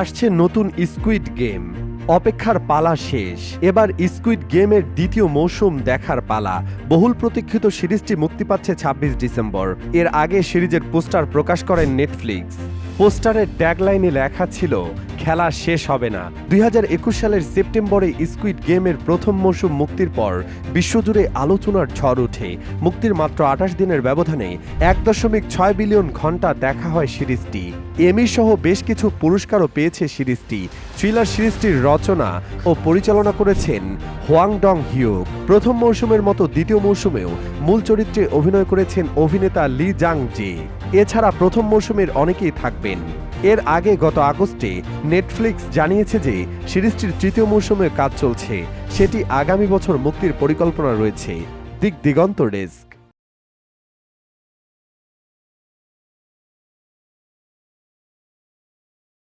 আসছে নতুন squid game অপেক্ষার পালা শেষ। এবার স্কুইড গেমের দ্বিতীয় মৌসুম দেখার পালা। বহুল প্রতীক্ষিত সিরিজটি মুক্তি পাচ্ছে ছাব্বিশ ডিসেম্বর। এর আগে সিরিজের পোস্টার প্রকাশ করেন নেটফ্লিক্স পোস্টারের ট্যাগলাইনে লেখা ছিল খেলা শেষ হবে না। দুই হাজার একুশ সালের সেপ্টেম্বরে স্কুইড গেমের প্রথম মৌসুম মুক্তির পর বিশ্বজুড়ে আলোচনার ঝড় ওঠে। মুক্তির মাত্র আঠাশ দিনের ব্যবধানে এক দশমিক ছয় বিলিয়ন ঘণ্টা দেখা হয় সিরিজটি। এমি সহ বেশ কিছু পুরস্কারও পেয়েছে সিরিজটি। থ্রিলার সিরিজটির রচনা ও পরিচালনা করেছেন হোয়াং ডং হিউক। প্রথম মৌসুমের মতো দ্বিতীয় মৌসুমেও মূল চরিত্রে অভিনয় করেছেন অভিনেতা লি জাং জে এছাড়া প্রথম মৌসুমের অনেকেই থাকবেন। এর আগে গত আগস্টে নেটফ্লিক্স জানিয়েছে যে সিরিজটির তৃতীয় মৌসুমের কাজ চলছে। সেটি আগামী বছর মুক্তির পরিকল্পনা রয়েছে। দিক দিগন্ত ডেস্ক।